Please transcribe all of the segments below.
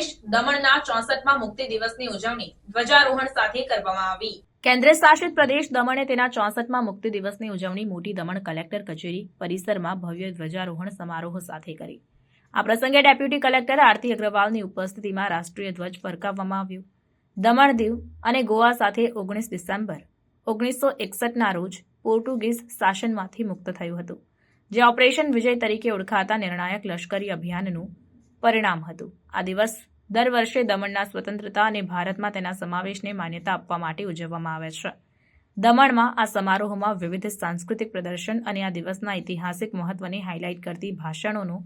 પ્રદેશ દમણના ચોસઠમાં મુક્તિ દિવસની ઉજવણી ધ્વજારોહણ સાથે કરવામાં આવી. કેન્દ્ર શાસિત પ્રદેશ દમણે તેના ચોસઠમાં મુક્તિ દિવસની ઉજવણી મોટી દમણ કલેક્ટર કચેરી પરિસરમાં ભવ્ય ધ્વજારોહણ સમારોહ સાથે કરી. આ પ્રસંગે ડેપ્યુટી કલેક્ટર આરતી અગ્રવાલની ઉપસ્થિતિમાં રાષ્ટ્રીય ધ્વજ ફરકાવવામાં આવ્યો. દમણ દીવ અને ગોવા સાથે ઓગણીસ ડિસેમ્બર, ઓગણીસો એકસઠના રોજ પોર્ટુગીઝ શાસનમાંથી મુક્ત થયું હતું, જે ઓપરેશન વિજય તરીકે ઓળખાતા નિર્ણાયક લશ્કરી અભિયાનનું પરિણામ હતું. આ દિવસ દર વર્ષે દમણના સ્વતંત્રતા અને ભારતમાં તેના સમાવેશને માન્યતા આપવા માટે ઉજવવામાં આવે છે. દમણમાં આ સમારોહમાં વિવિધ સાંસ્કૃતિક પ્રદર્શન અને આ દિવસના ઐતિહાસિક મહત્વને હાઇલાઇટ કરતી ભાષણોનો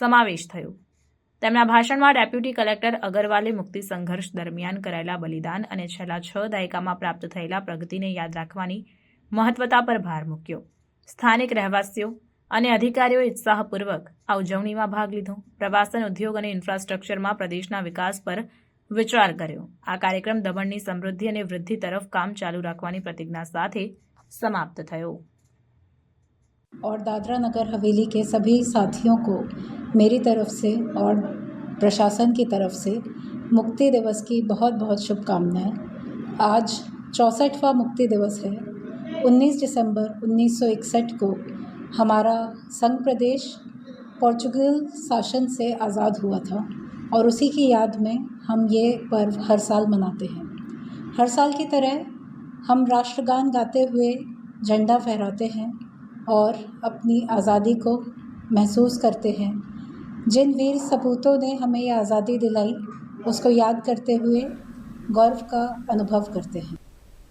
સમાવેશ થયો. તેમના ભાષણમાં ડેપ્યુટી કલેક્ટર અગરવાલે મુક્તિ સંઘર્ષ દરમિયાન કરાયેલા બલિદાન અને છેલ્લા છ દાયકામાં પ્રાપ્ત થયેલા પ્રગતિને યાદ રાખવાની મહત્વતા પર ભાર મૂક્યો. સ્થાનિક રહેવાસીઓ અને અધિકારીઓએ ઉત્સાહપૂર્વક આ ઉજવણીમાં ભાગ લીધો પ્રવાસન ઉદ્યોગ અને ઇન્ફ્રાસ્ટ્રક્ચરમાં પ્રદેશના વિકાસ પર વિચાર કર્યો આ કાર્યક્રમ દમણની સમૃદ્ધિ અને વૃદ્ધિ તરફ કામ ચાલુ રાખવાની પ્રતિજ્ઞા સાથે સમાપ્ત થયો और दादरा नगर हवेली के सभी साथियों को मेरी तरफ से और प्रशासन की तरफ से मुक्ति दिवस की बहुत बहुत शुभकामनाएं आज चौंसठवां मुक्ति दिवस है 19 दिसंबर 1961 को हमारा संघ प्रदेश पोर्चुगल शासन से आज़ाद हुआ था और उसी की याद में हम ये पर्व हर साल मनाते हैं। हर साल की तरह हम राष्ट्रगान गाते हुए झंडा फहराते हैं और अपनी आज़ादी को महसूस करते हैं। जिन वीर सपूतों ने हमें ये आज़ादी दिलाई, उसको याद करते हुए गौरव का अनुभव करते हैं।